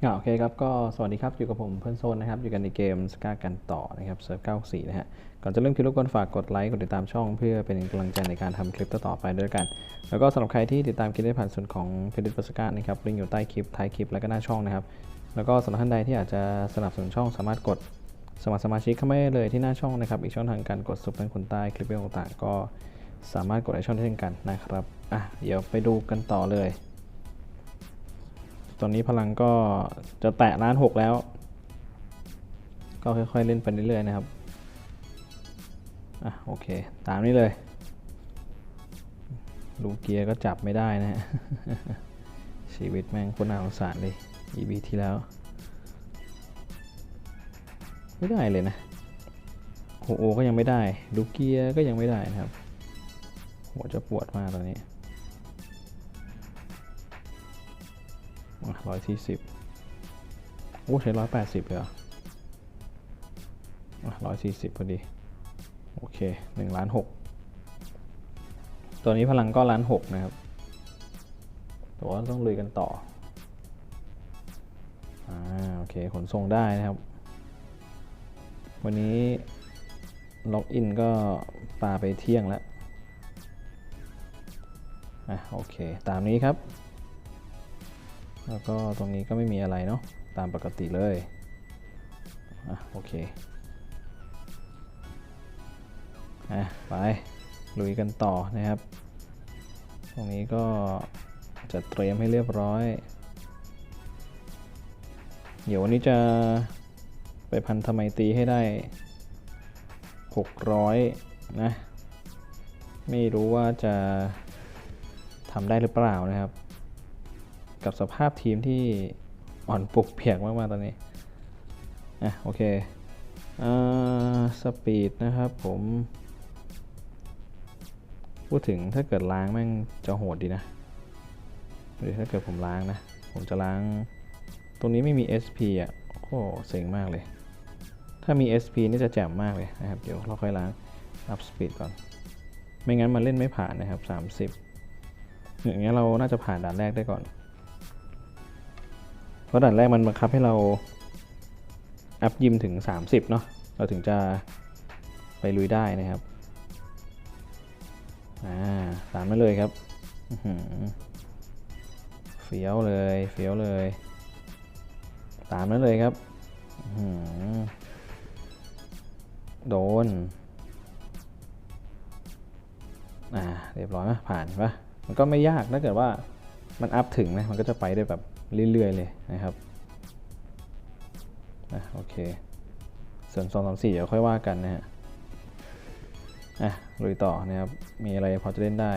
โอเคครับ ก็สวัสดีครับ อยู่กับผมเพื่อนโซนนะครับ อยู่กันในเกมสกากันต่อนะครับเซิร์ฟ94 นะฮะ ก่อนจะเริ่มคลิปรบกวนฝากกดไลค์กดติดตามช่องเพื่อเป็นกำลังใจในการทำคลิปต่อไปด้วยกัน แล้วก็สำหรับใครที่ติดตามคลิปได้ผ่านส่วนของเพจดิสกานะครับลิงก์อยู่ใต้คลิปท้ายคลิปแล้วก็หน้าช่องนะครับ แล้วก็สำหรับท่านใดที่อาจจะสนับสนุนช่องสามารถกดสมัครสมาชิกเข้ามาเลยที่หน้าช่องนะครับ อีกช่องทางการกดซุปเปอร์คนใต้คลิปต่างๆ ก็สามารถกดในช่องได้เช่นกันนะครับ อะ เดี๋ยวไปดูกันต่อเลย ตอนนี้พลังก็จะแตะล้านหกแล้ว ก็ค่อยๆเล่นไปเรื่อยๆนะครับ อะโอเค ตามนี้เลย ลูเกียร์ก็จับไม่ได้นะฮะ ชีวิตแม่งคนน่าสงสารเลย EB ที่แล้ว ไม่ได้เลยนะโฮโอก็ยังไม่ได้ ลูเกียร์ก็ยังไม่ได้นะครับ หัวจะปวดมากตอนนี้ ร้อยสี่สิบโอ้ใช้ร้อยแปดสิบเลยเหรอร้อยสี่สิบพอดี โอเคหนึ่งล้านหกตัวนี้พลังก็ล้านหกนะครับแต่ว่าต้องลุยกันต่อ อ่า โอเค ขนส่งได้นะครับ วันนี้ล็อกอินก็ปาไปเที่ยงแล้ว อะ โอเค ตามนี้ครับ แล้วก็ตรงนี้ก็ไม่มีอะไรเนาะตามปกติเลยอะโอเคอะไปลุยกันต่อนะครับ ตรงนี้ก็จะเตรียมให้เรียบร้อย เดี๋ยววันนี้จะไปพันธไมตรีให้ได้ 600 นะ ไม่รู้ว่าจะทำได้หรือเปล่านะครับ กับสภาพทีมที่อ่อนปุกเปียกมากๆตอนนี้ อะโอเคอ่าสปีดนะครับผม พูดถึงถ้าเกิดล้างแม่งจะโหดดีนะหรือถ้าเกิดผมล้างนะ ผมจะล้าง ตรงนี้ไม่มี SP อะโอ้เซ็งมากเลย ถ้ามี SP นี่จะแจ่มมากเลยนะครับ เดี๋ยวเราค่อยล้าง up speed ก่อน ไม่งั้นมันเล่นไม่ผ่านนะครับ 30 อย่างเงี้ยเราน่าจะผ่านด่านแรกได้ก่อน เพราะด่านแรกมันบังคับให้เราอัพยิมถึง 30 เนาะเราถึงจะไปลุยได้นะครับ อ่าตามนั้นเลยครับหือเฟี้ยวเลยเฟี้ยวเลย ตามนั้นเลยครับหือโดน อ่า เรียบร้อยไหมผ่านปะมันก็ไม่ยากถ้าเกิดว่ามันอัพถึงนะ มันก็จะไปได้แบบ เรื่อยๆเลยนะครับอะโอเค ส่วน2 3 4 เดี๋ยวค่อยว่ากันนะฮะอะลุยต่อนะครับ มีอะไรพอจะเล่นได้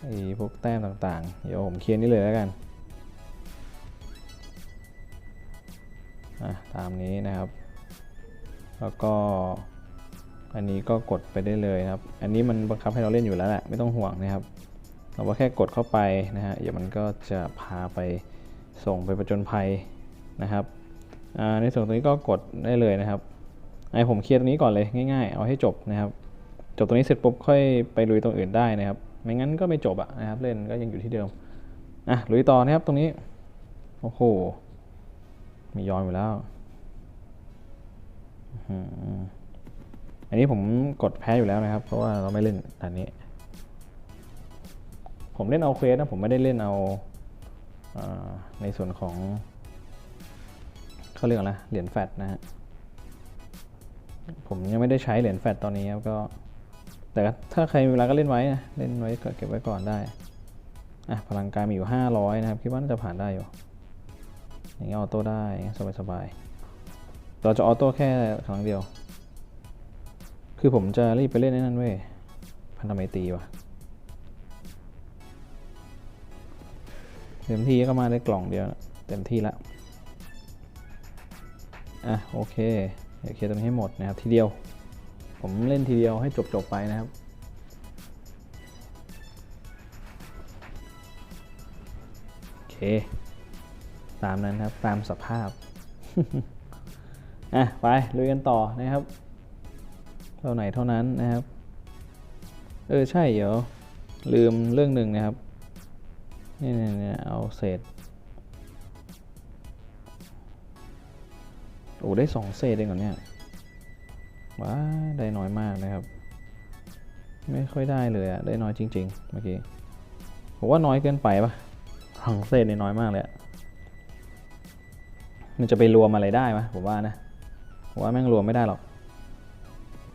ไอ้พวกแต้มต่างๆ เดี๋ยวผมเคลียร์นี่เลยแล้วกันอะตามนี้นะครับ แล้วก็อันนี้ก็กดไปได้เลยนะครับ อันนี้มันบังคับให้เราเล่นอยู่แล้วแหละ ไม่ต้องห่วงนะครับ เราก็แค่กดเข้าไปนะฮะเดี๋ยวมันก็จะพาไปส่งไปประจนภัยนะครับในส่วนตรงนี้ก็กดได้เลยนะครับไอผมเคลียร์ตรงนี้ก่อนเลยง่ายๆ เอาให้จบนะครับ จบตรงนี้เสร็จปุ๊บค่อยไปลุยตรงอื่นได้นะครับ ไม่งั้นก็ไม่จบอะนะครับ เล่นก็ยังอยู่ที่เดิมอะลุยต่อนะครับตรงนี้โอ้โหมีย้อมอยู่แล้วอันนี้ผมกดแพ้อยู่แล้วนะครับ เพราะว่าเราไม่เล่นอันนี้ ผมเล่นเอาเควสนะผมไม่ได้เล่นเอาในส่วนของเขาเรียกอะไรเหรียญแฟตนะฮะผมยังไม่ได้ใช้เหรียญแฟตตอนนี้ครับก็แต่ถ้าใครมีเวลาก็เล่นไว้นะเล่นไว้ก็เก็บไว้ก่อนได้อะพลังกายมีอยู่ 500 นะครับ คิดว่าน่าจะผ่านได้อยู่ อย่างเงี้ยออโต้ได้สบายสบายเราจะออโต้แค่ครั้งเดียว คือผมจะรีบไปเล่นในนั้นเว้ยพันธมิตรีว่ะ เต็มที่ก็มาได้กล่องเดียวเต็มที่แล้วอะโอเคเดี๋ยวเคลียร์ตรงนี้ให้หมดนะครับทีเดียว ผมเล่นทีเดียวให้จบจบไปนะครับโอเค ตามนั้นครับตามสภาพอะไปลุยกันต่อนะครับเท่าไหนเท่านั้นนะครับ เออใช่เดี๋ยวลืมเรื่องหนึ่งนะครับ นี่เนี่ยเอาเศษโอ้ได้สองเศษเองเหรอเนี่ยว้าได้น้อยมากนะครับ ไม่ค่อยได้เลยอะได้น้อยจริงๆเมื่อกี้ผมว่าน้อยเกินไปปะสองเศษนี่น้อยมากเลยอะมันจะไปรวมอะไรได้ไหมผมว่านะผมว่าแม่งรวมไม่ได้หรอก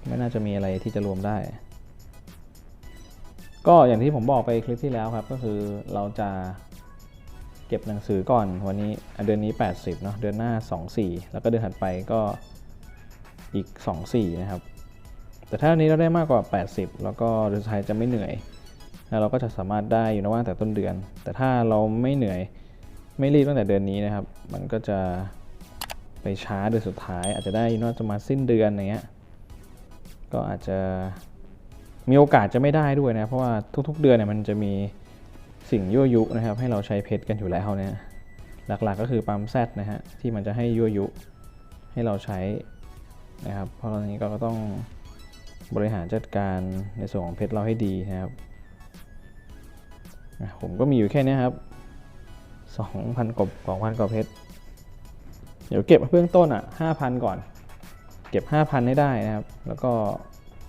ไม่น่าจะมีอะไรที่จะรวมได้ ก็อย่างที่ผมบอกไปคลิปที่แล้วครับ ก็คือเราจะเก็บหนังสือก่อนวันนี้เดือนนี้ 80เนาะเดือนหน้า 24 แล้วก็เดือนถัดไปก็อีก 24 นะครับ แต่ถ้าอันนี้เราได้มากกว่า 80 แล้วก็เดือนสุดท้ายจะไม่เหนื่อยแล้วเราก็จะสามารถได้อยู่นะว่างแต่ต้นเดือน แต่ถ้าเราไม่เหนื่อยไม่รีบตั้งแต่เดือนนี้นะครับ มันก็จะไปช้าเดือนสุดท้าย อาจจะได้นว่าจะมาสิ้นเดือนอย่างเงี้ยก็อาจจะ มีโอกาสจะไม่ได้ด้วยนะ เพราะว่าทุกๆเดือนเนี่ยมันจะมีสิ่งยั่วยุนะครับ ให้เราใช้เพชรกันอยู่แล้วเนี่ยหลักๆก็คือปั๊มแซดนะฮะที่มันจะให้ยั่วยุให้เราใช้นะครับ เพราะตอนนี้ก็ต้องบริหารจัดการในส่วนของเพชรเราให้ดีนะครับผมก็มีอยู่แค่นี้ครับ 2,000กว่า2,000กว่าเพชร เดี๋ยวเก็บเบื้องต้นอะ 5,000 ก่อน เก็บ 5,000 ให้ได้นะครับ แล้วก็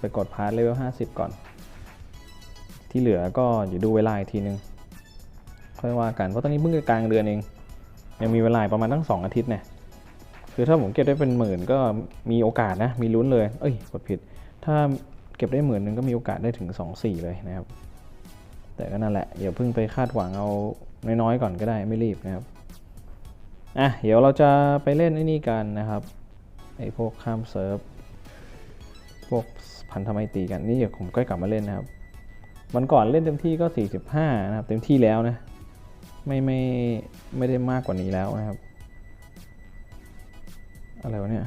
ไปกดพาร์ทเลเวล50 ก่อน ที่เหลือก็อยู่ดูเวลาอีกทีนึง ค่อยว่ากัน เพราะตอนนี้เพิ่งกลางเดือนเอง ยังมีเวลาประมาณตั้ง 2 อาทิตย์เนี่ยคือถ้าผมเก็บได้เป็นหมื่นก็มีโอกาสนะ มีลุ้นเลย เอ้ย กดผิด ถ้าเก็บได้หมื่นนึงก็มีโอกาสได้ถึง 2-4 เลยนะครับ แต่ก็นั่นแหละ อย่าเพิ่งไปคาดหวังเอาน้อยๆก่อนก็ได้ไม่รีบนะครับ อะ เดี๋ยวเราจะไปเล่นไอ้นี่กันนะครับ ไอ้พวกข้ามเซิร์ฟ วกพันธไมตรีกันนี่เดี๋ยวผมก็กลับมาเล่นนะครับวันก่อนเล่นเต็มที่ก็ 45 นะครับ เต็มที่แล้วนะไม่ไม่ไม่ได้มากกว่านี้แล้วนะครับ อะไรวะเนี่ย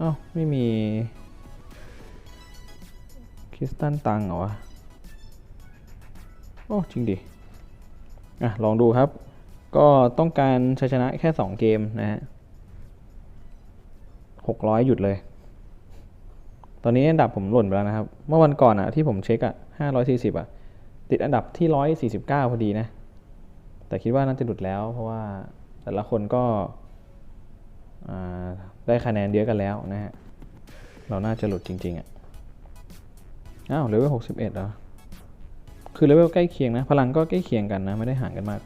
อ้าวไม่มีคริสตันตังเหรอวะโอ้จริงดิอะลองดูครับ ก็ต้องการชัยชนะแค่ 2 เกมนะฮะ 600 หยุดเลย ตอนนี้อันดับผมหล่นไปแล้วนะครับ เมื่อวันก่อนอะที่ผมเช็คอะ540อะติดอันดับที่ 149 พอดีนะ แต่คิดว่าน่าจะหลุดแล้ว เพราะว่าแต่ละคนก็ได้คะแนนเยอะกันแล้วนะฮะ เราน่าจะหลุดจริง ๆอะอ้าวเลเวล61เหรอ คือเลเวลใกล้เคียงนะ พลังก็ใกล้เคียงกันนะ ไม่ได้ห่างกันมาก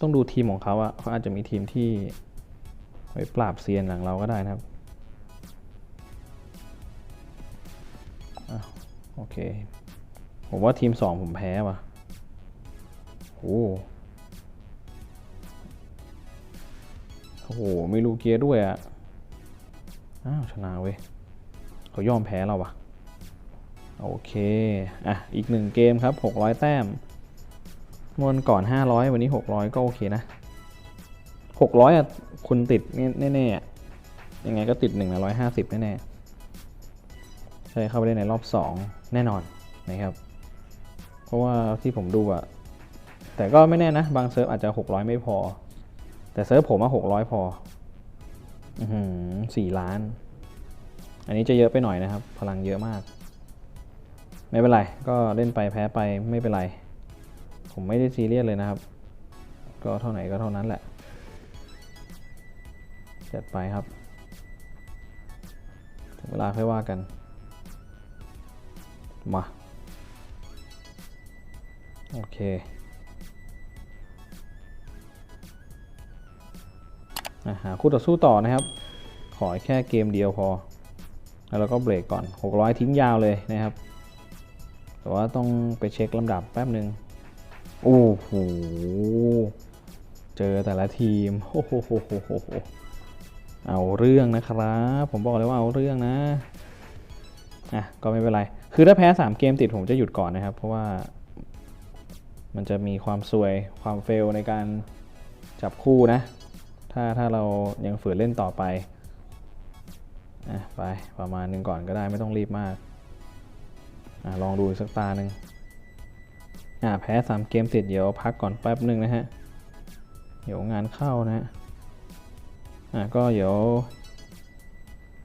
ต้องดูทีมของเขาอะเขาอาจจะมีทีมที่ ไว้ปราบเซียนหลังเราก็ได้นะครับอโอเค ผมว่าทีม2ผมแพ้ว่ะโอ้โอ้โหมีลูเกียด้วยอะอ้าวชนะเว้ยเขายอมแพ้เราว่ะ โอเค อะ อีกหนึ่งเกมครับ 600 แต้มมวนก่อน 500 วันนี้ 600 ก็โอเคนะ 600อะ คุณติดแน่ๆอะยังไงก็ติด1ละ150แน่ๆใช่เข้าไปเล่นในรอบ 2 แน่นอนนะครับ เพราะว่าที่ผมดูอะแต่ก็ไม่แน่นะ บางเซิร์ฟอาจจะ 600 ไม่พอ แต่เซิร์ฟผมอะ600พออือหือ4ล้าน อันนี้จะเยอะไปหน่อยนะครับ พลังเยอะมาก ไม่เป็นไร ก็เล่นไปแพ้ไปไม่เป็นไร ผมไม่ได้ซีเรียสเลยนะครับ ก็เท่าไหร่ก็เท่านั้นแหละ จัดไปครับ ถึงเวลาค่อยว่ากัน มา โอเคหาคู่ต่อสู้ต่อนะครับ ขอแค่เกมเดียวพอ แล้วเราก็เบรกก่อน 600 ทิ้งยาวเลยนะครับ แต่ว่าต้องไปเช็คลำดับแป๊บหนึ่งโอ้โห เจอแต่ละทีม โอ้โห เอาเรื่องนะครับ ผมบอกเลยว่าเอาเรื่องนะอะก็ไม่เป็นไร คือถ้าแพ้ 3 เกมติดผมจะหยุดก่อนนะครับ เพราะว่า มันจะมีความซวยความเฟลในการจับคู่นะ ถ้าถ้าเรายังฝืนเล่นต่อไปอะไปประมาณนึงก่อนก็ได้ไม่ต้องรีบมากอะลองดูสักตาหนึ่งอะแพ้ 3 เกมติดเดี๋ยวพักก่อนแป๊บหนึ่งนะฮะ เดี๋ยวงานเข้านะฮะ อะก็เดี๋ยว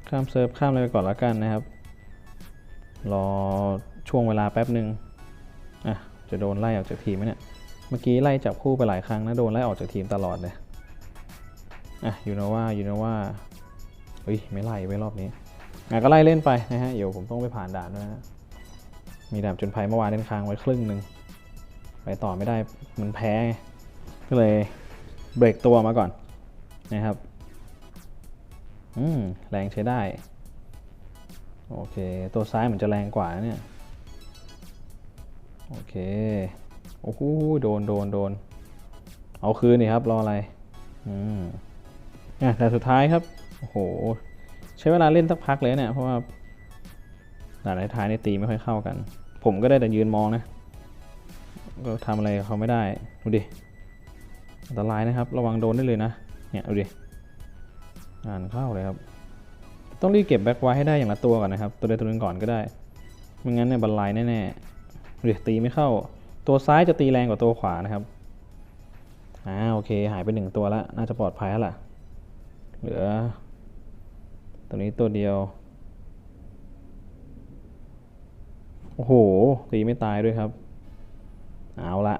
ข้ามเซิร์ฟข้ามอะไรไปก่อนละกันนะครับ รอช่วงเวลาแป๊บหนึ่งอะจะโดนไล่ออกจากทีมไหมเนี่ย เมื่อกี้ไล่จับคู่ไปหลายครั้งนะโดนไล่ออกจากทีมตลอดเลย อะยูโนว่ายูโนว่าเฮ้ยไม่ไล่ไม่รอบนี้อะก็ไล่เล่นไปนะฮะเดี๋ยวผมต้องไปผ่านด่านด้วยนะมีด่านจนภัยเมื่อวานเล่นค้างไว้ครึ่งหนึ่งไปต่อไม่ได้มันแพ้ก็เลยเบรกตัวมาก่อนนะครับ อืม แรงใช้ได้ โอเค ตัวซ้ายเหมือนจะแรงกว่านะเนี่ย โอเค โอ้โหโดนโดนโดน เอาคืนนี่ครับ รออะไร อืมอะแต่สุดท้ายครับ โอ้โห ใช้เวลาเล่นสักพักเลยเนี่ย เพราะว่าด่านท้ายๆนี่ตีไม่ค่อยเข้ากัน ผมก็ได้แต่ยืนมองนะ ก็ทำอะไรเขาไม่ได้ ดูดิ อันตรายนะครับ ระวังโดนได้เลยนะ เนี่ย ดูดิ อ่านเข้าเลยครับ ต้องรีบเก็บแบ็คไว้ให้ได้อย่างละตัวก่อนนะครับ ตัวใดตัวหนึ่งก่อนก็ได้ ไม่งั้นเนี่ยบรรลัยแน่ๆดูดิตีไม่เข้า ตัวซ้ายจะตีแรงกว่าตัวขวานะครับ อ่าโอเค หายไปหนึ่งตัวแล้ว น่าจะปลอดภัยแล้วล่ะ เหลือ ตัวนี้ตัวเดียว โอ้โห ตีไม่ตายด้วยครับ เอาละ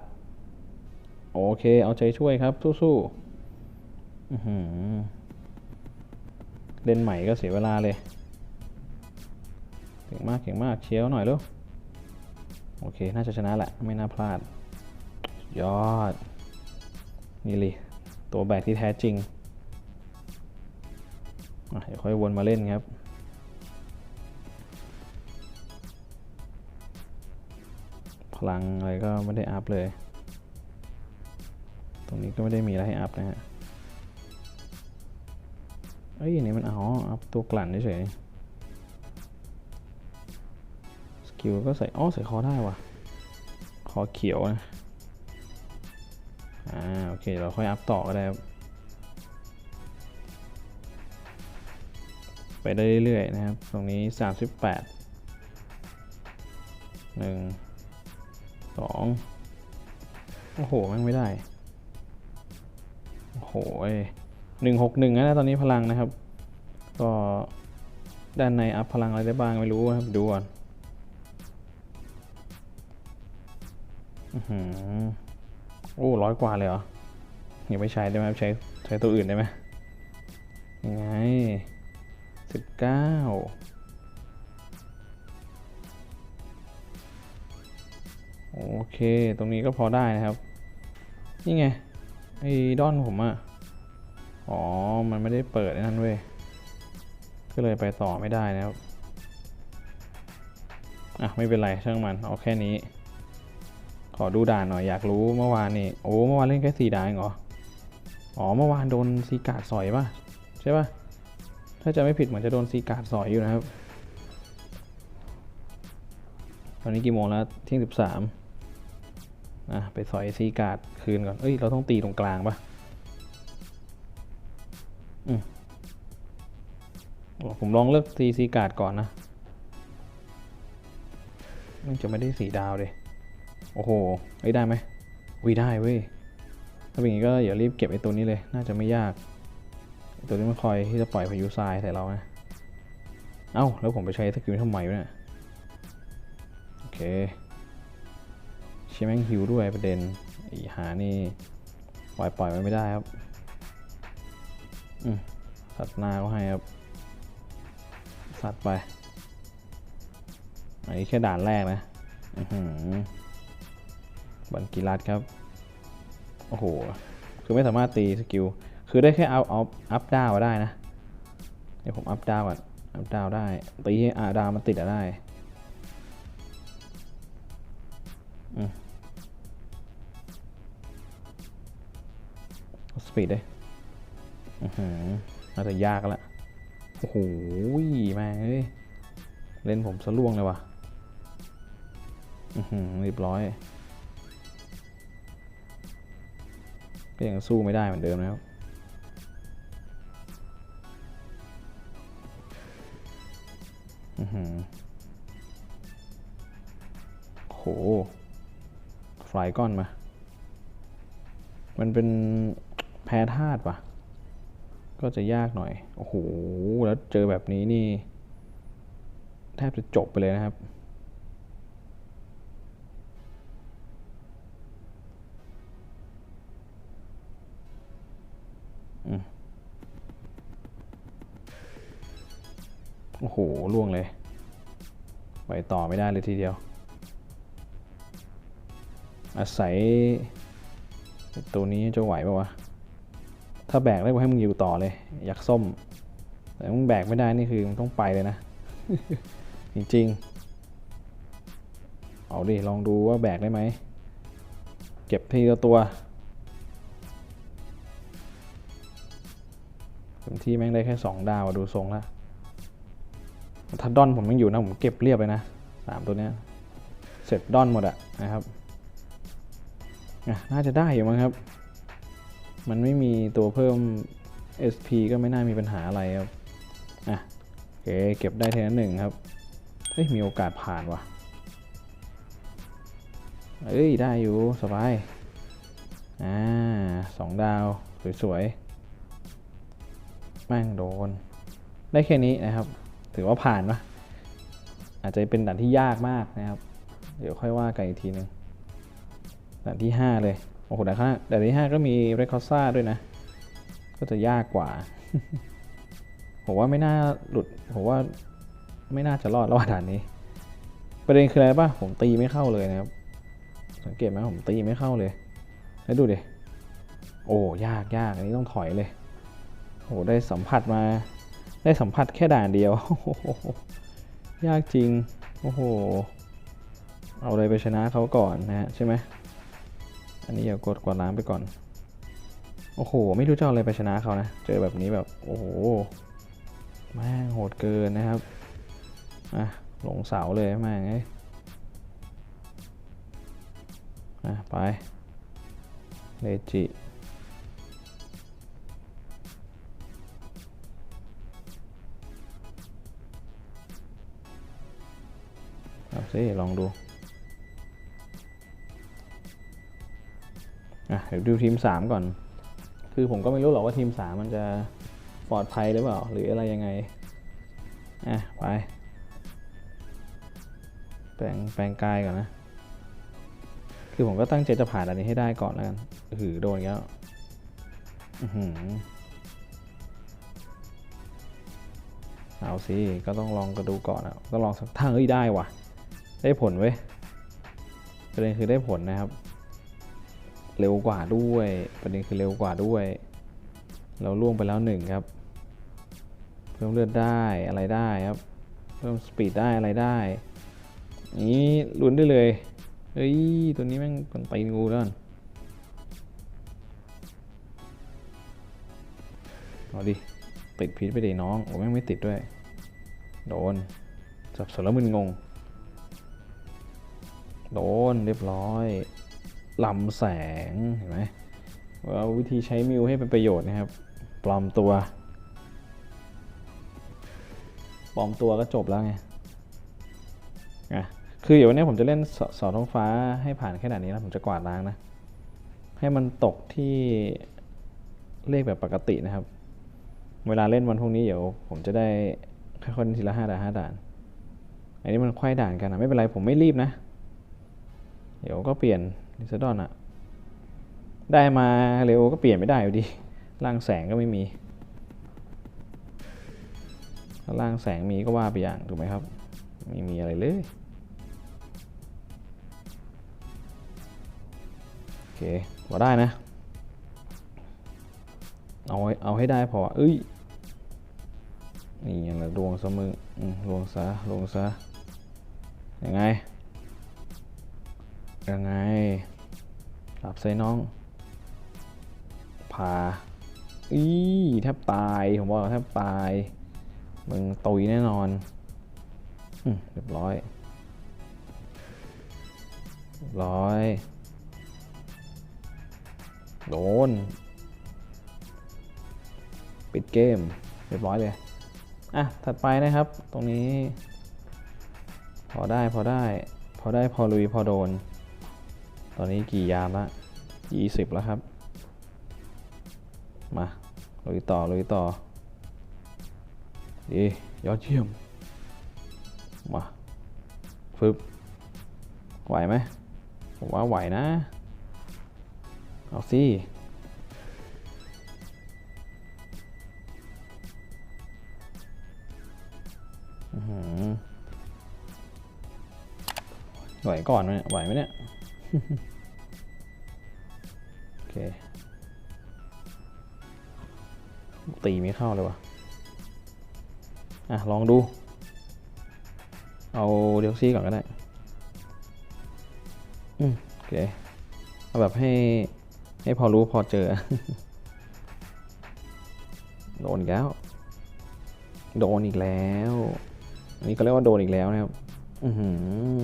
โอเค เอาใจช่วยครับ สู้ๆอื้อหือ เล่นใหม่ก็เสียเวลาเลยเก่งมากเก่งมากเชียวหน่อยลูกโอเค น่าจะชนะแหละ ไม่น่าพลาด ยอด นี่เลยตัวแบกที่แท้จริงอะเดี๋ยวค่อยวนมาเล่นครับ พลังอะไรก็ไม่ได้อัพเลย ตรงนี้ก็ไม่ได้มีอะไรให้อัพนะฮะ เอ้ยนนี้มันอ๋ออัพตัวกลั่นเฉยสกิลก็ใส่อ๋อใส่คอได้ว่ะ คอเขียวนะ อ่าโอเคเราค่อยอัพต่อก็ได้ ไปได้เรื่อยๆนะครับ ตรงนี้ 38 1 2 โอ้โหแมันไม่ได้ โอ้โห หนึ่งหกหนึ่งนะตอนนี้พลังนะครับ ก็ด้านในอัพพลังอะไรได้บ้างไม่รู้ครับดูก่อนอือโอ้ร้อยกว่าเลยเหรอยังไม่ใช้ได้ไหมใช้ใช้ตัวอื่นได้ไหมยังไงสิบเก้าโอเค ตรงนี้ก็พอได้นะครับ นี่ไง ไอ้ดอนผมอะ อ๋อ มันไม่ได้เปิดนั่นเว้ย ก็เลยไปต่อไม่ได้นะครับ อะ ไม่เป็นไรช่างมันเอาแค่นี้ ขอดูด่านหน่อยอยากรู้เมื่อวานนี่ โอ้ เมื่อวานเล่นแค่สี่ด่านเหรอ อ๋อ เมื่อวานโดนซีกาดสอยป่ะ ใช่ป่ะ ถ้าจะไม่ผิดเหมือนจะโดนซีกาดสอยอยู่นะครับ ตอนนี้กี่โมงแล้วเที่ยงสิบสามอะไปสอยซีกาดคืนก่อน เอ้ย เราต้องตีตรงกลางป่ะ ผมลองเลือกตีซีการ์ดก่อนนะมันจะไม่ได้สีดาวเลยโอ้โหไอ้ได้ไหมวิได้เว้ย ถ้าเป็นอย่างนี้ก็อย่ารีบเก็บไอ้ตัวนี้เลย น่าจะไม่ยาก ตัวนี้มันคอยที่จะปล่อยพายุทรายใส่เรานะ เอ้า แล้วผมไปใช้สกิลทำไมวะเนี่ย โอเคเชยแม่งฮิวด้วยประเด็นไอีหานี่ ปล่อยปล่อยมันไม่ได้ครับ สัตว์นาก็ให้ครับ สัตว์ไป อันนี้แค่ด่านแรกนะบันกีรัดครับ โอ้โห คือไม่สามารถตีสกิล คือได้แค่เอาเอาอัพดาวได้นะ เดี๋ยวผมอัพดาวก่อนอัพดาวได้ ตีให้อาดาวมันติดอะได้สปีดได้อือหือ น่าจะยากล้วโอ้โหม่งเอ้ย เล่นผมสะล่วงเลยว่ะเรียบร้อย ก็ยังสู้ไม่ได้เหมือนเดิมนะครับอือหือโหไฟก้อนมา มันเป็นแพ้ธาตุป่ะ ก็จะยากหน่อย โอ้โห แล้วเจอแบบนี้นี่ แทบจะจบไปเลยนะครับ โอ้โห ล่วงเลย ไปต่อไม่ได้เลยทีเดียว อาศัย ตัวนี้จะไหวปะวะ ถ้าแบกได้ก็ให้มึงอยู่ต่อเลย อยากส้ม แต่มึงแบกไม่ได้นี่คือมึงต้องไปเลยนะ จริงๆ เอาดิ ลองดูว่าแบกได้ไหม เก็บทีละตัวเต็มที่แม่งได้แค่สองดาวดูทรงล้วถ้าดอนผมยังอยู่นะ ผมเก็บเรียบเลยนะสามตัวเนี้ย เสร็จดอนหมดอะนะครับน่าจะได้อยู่มั้งครับ มันไม่มีตัวเพิ่ม SP ก็ไม่น่ามีปัญหาอะไรครับ อะโอเคเก็บได้เทนหนึ่งครับ เฮ้ย มีโอกาสผ่านว่ะ เอ้ย ได้อยู่สบาย อ่าสองดาว สวยๆแม่งโดน ได้แค่นี้นะครับ ถือว่าผ่านปะอาจจะเป็นด่านที่ยากมากนะครับ เดี๋ยวค่อยว่ากันอีกทีหนึงด่านที่ 5 เลย โอ้โหด่านข้างด่านที่5ก็มีเรคคอซ่าด้วยนะ ก็จะยากกว่า ผมว่าไม่น่าหลุด ผมว่าไม่น่าจะรอดระหว่างด่านนี้ ประเด็นคืออะไรป่ะ ผมตีไม่เข้าเลยนะครับ สังเกตไหมผมตีไม่เข้าเลย แล้วดูดิ โอ้ยากยากอันนี้ต้องถอยเลยโอ้ได้สัมผัสมา ได้สัมผัสแค่ด่านเดียว ยากจริง โอ้โห เอาอะไรไปชนะเขาก่อนนะฮะใช่ไหม อันนี้อย่ากดกวาดล้างไปก่อน โอ้โห ไม่รู้จะเอาอะไรไปชนะเขานะ เจอแบบนี้แบบ โอ้โหแม่งโหดเกินนะครับ อะลงเสาเลยแม่งไอ้อะ ไปเลจิเอาสิลองดู อะเดี๋ยวดูทีม 3 ก่อน คือผมก็ไม่รู้หรอกว่าทีม 3 มันจะปลอดภัยหรือเปล่า หรืออะไรยังไง อะ ไป แปลงแปลงกายก่อนนะ คือผมก็ตั้งใจจะผ่านอันนี้ให้ได้ก่อนแล้วกันหือโดนแล้วอือหือเอาสิ ก็ต้องลองกระดูก่อนอะก็ลองสักทางเอ้ยได้ว่ะ ได้ผลเว้ยประเด็นคือได้ผลนะครับ เร็วกว่าด้วย ประเด็นคือเร็วกว่าด้วย เราล่วงไปแล้วหนึ่งครับ เพิ่มเลือดได้อะไรได้ครับ เพิ่มสปีดได้อะไรได้ นี้ลุ้นได้เลย เฮ้ย ตัวนี้แม่งคนตีงูแล้วนเอาดิ ติดพิษไปดิน้องโอ้แม่งไม่ติดด้วย โดนสับสนแล้วมึนงง โดนเรียบร้อย ลำแสงเห็นไหมว่าวิธีใช้มิวให้เป็นประโยชน์นะครับ ปลอมตัว ปลอมตัวก็จบแล้วไงอะคือเดี๋ยววันนี้ผมจะเล่นเสอท้องฟ้าให้ผ่านแค่ด่านนี้แล้วผมจะกวาดล้างนะ ให้มันตกที่เลขแบบปกตินะครับ เวลาเล่นวันพรุ่งนี้เดี๋ยวผมจะได้ค่อยๆทีละห้าด่านห้าด่าน อันนี้มันควายด่านกันนะไม่เป็นไรผมไม่รีบนะ เดี๋ยวก็เปลี่ยน ลิซดอนอะได้มาเร็วก็เปลี่ยนไม่ได้อยู่ดีร่างแสงก็ไม่มีถ้าร่างแสงมีก็ว่าไปอย่างถูกไหมครับ ไม่มีอะไรเลย โอเคพอได้นะ เอาเอาให้ได้พอเอ้ย นี่ยังละดวงซะมึงอืมลวงซะลวงซะยังไง ยังไงหลับใส่น้องพาอีแทบตาย ผมบอกแทบตาย มึงตุยแน่นอนอืมเรียบร้อยร้อย โดน ปิดเกม เรียบร้อยเลย อะ ถัดไปนะครับ ตรงนี้ พอได้พอได้ พอได้พอลุย พอโดน ตอนนี้กี่ยามละยี่สิบแล้วครับ มาลุยต่อลุยต่อดียอดเยี่ยม มาฟึบไหวไหมผมว่าไหวนะ เอาสิไหวก่อนไหมไหวไหมเนี่ย โอเค ตีไม่เข้าเลยวะอะ ลองดู เอาเดลซี่ก่อนก็ได้ อืมโอเค เอาแบบให้ให้พอรู้พอเจอ โดนแล้ว โดนอีกแล้ว อันนี้ก็เรียกว่าโดนอีกแล้วนะครับ อือหือ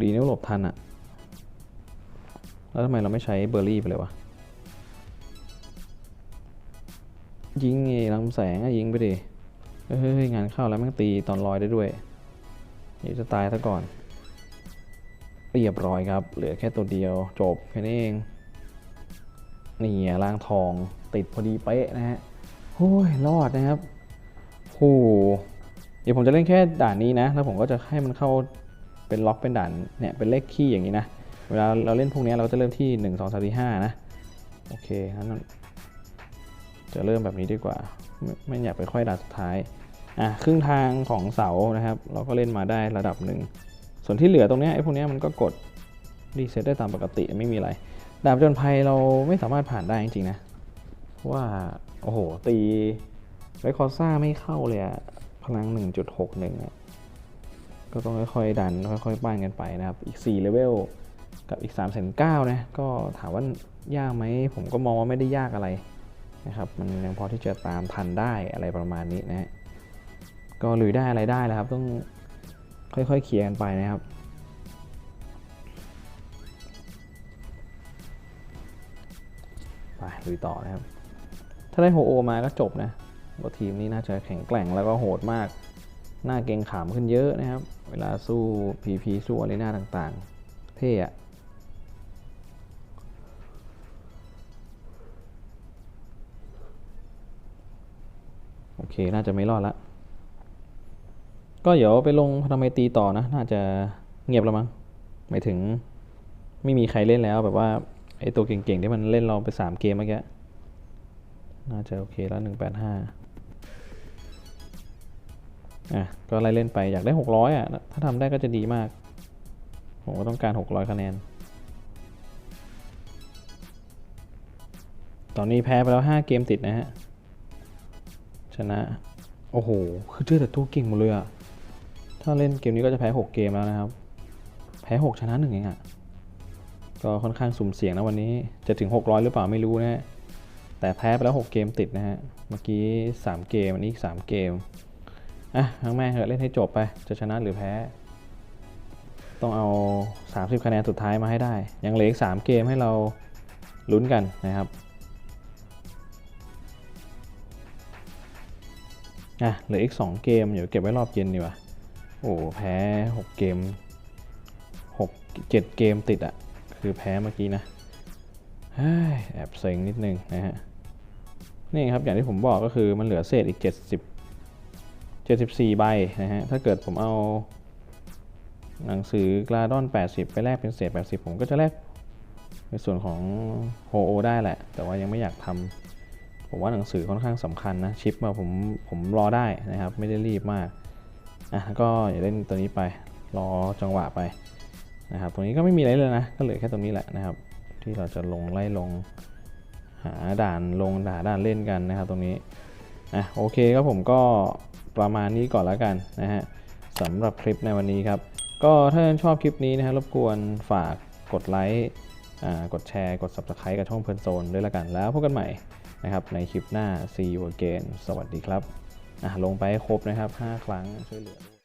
ดีนะหลบทันอะ แล้วทำไมเราไม่ใช้เบอร์รี่ไปเลยวะ ยิงไอ้ลำแสงอะยิงไปดิ เฮ้ย งานเข้าแล้วแม่งตีตอนลอยได้ด้วยเดี๋ยวจะตายซะก่อน เรียบร้อยครับ เหลือแค่ตัวเดียวจบแค่นี้เองนี่อะร่างทองติดพอดีเป๊ะนะฮะโอ้ยรอดนะครับโอ้เดี๋ยวผมจะเล่นแค่ด่านนี้นะ แล้วผมก็จะให้มันเข้าเป็นล็อกเป็นด่านเนี่ยเป็นเลขคี่อย่างนี้นะ เวลาเราเล่นพวกนี้เราก็จะเริ่มที่ 1 2 3 4 5 นะ โอเคงั้นจะเริ่มแบบนี้ดีกว่าไม่ไม่อยากไปค่อยด่านสุดท้าย อะครึ่งทางของเสานะครับ เราก็เล่นมาได้ระดับหนึ่ง ส่วนที่เหลือตรงนี้ไอ้พวกนี้มันก็กดรีเซ็ตได้ตามปกติไม่มีอะไร ดาบจนภัยเราไม่สามารถผ่านได้จริงๆนะเพราะว่า โอ้โห ตีไรคอซ่าไม่เข้าเลยอะพลัง 1.61อะก็ต้องค่อยๆดันค่อยๆป้านกันไปนะครับ อีก 4 เลเวล กับอีก3 9 0 0 0นะก็ถามว่ายากไหมผมก็มองว่าไม่ได้ยากอะไรนะครับมันยังพอที่จะตามทันได้อะไรประมาณนี้นะก็ลุยได้อะไรได้แล้วครับ ต้องค่อยๆเคลียร์กันไปนะครับไปลุยต่อนะครับ ถ้าได้โฮโอมาก็จบนะว่าทีมนี้น่าจะแข็งแกร่งแล้วก็โหดมาก หน่าเกรงขามขึ้นเยอะนะครับ เวลาสู้ PP สู้อารีนาต่างๆ เท่อะ โอเค น่าจะไม่รอดละ ก็เดี๋ยวไปลงพนมตีต่อนะ น่าจะเงียบแล้วมั้งหมายถึงไม่มีใครเล่นแล้วแบบว่าไอตัวเก่งๆ ที่มันเล่นเราไป 3 เกมเมื่อกี้ น่าจะโอเคแล้ว 185 อะ ก็ไล่เล่นไปอยากได้ 600 อะ ถ้าทำได้ก็จะดีมาก ผมก็ต้องการ 600 คะแนน ตอนนี้แพ้ไปแล้ว 5 เกมติดนะฮะ ชนะ โอ้โห คือเจอแต่ตัวเก่งหมดเลยอะถ้าเล่นเกมนี้ก็จะแพ้ 6 เกมแล้วนะครับ แพ้ 6 ชนะ1เองอะก็ค่อนข้างสุ่มเสี่ยงนะวันนี้ จะถึง 600 หรือเปล่าไม่รู้นะฮะ แต่แพ้ไปแล้ว 6 เกมติดนะฮะ เมื่อกี้ 3 เกม อันนี้อีก 3 เกม อะทั้งแม่เหอะเล่นให้จบไป จะชนะหรือแพ้ ต้องเอา 30 คะแนนสุดท้ายมาให้ได้ ยังเหลืออีก 3 เกมให้เราลุ้นกันนะครับ อะเหลืออีก 2 เกม เดี๋ยวเก็บไว้รอบเย็นดีกว่าโอ้แพ้ 6 เกม 6 7 เกมติดอะ่ะคือแพ้เมื่อกี้นะแอบเซ็งนิดนึงนะฮะนี่ครับอย่างที่ผมบอกก็คือมันเหลือเศษอีก 70 74 ใบนะฮะถ้าเกิดผมเอา หนังสือกลาดอน 80 ไปแลกเป็นเศษ 80 ผมก็จะแลกในส่วนของโฮโอได้แหละ แต่ว่ายังไม่อยากทำ ผมว่าหนังสือค่อนข้างสำคัญนะชิปมาผมผมรอได้นะครับ ไม่ได้รีบมากอะก็อย่าเล่นตัวนี้ไปรอจังหวะไปนะครับตรงนี้ก็ไม่มีอะไรเลยนะ ก็เหลือแค่ตรงนี้แหละนะครับ ที่เราจะลงไล่ลงหาด่านลงด่าด่านเล่นกันนะครับ ตรงนี้อะโอเคครับผมก็ประมาณนี้ก่อนแล้วกันนะฮะสำหรับคลิปในวันนี้ครับ ก็ถ้าชอบคลิปนี้นะฮะรบกวนฝากกดไลค์กดแชร์ กด Subscribe กับช่องเพลินโซนด้วยละกันแล้วพบกันใหม่ นะครับในคลิปหน้า See you again สวัสดีครับลงไปให้ครบนะครับ 5 ครั้งช่วยเหลือ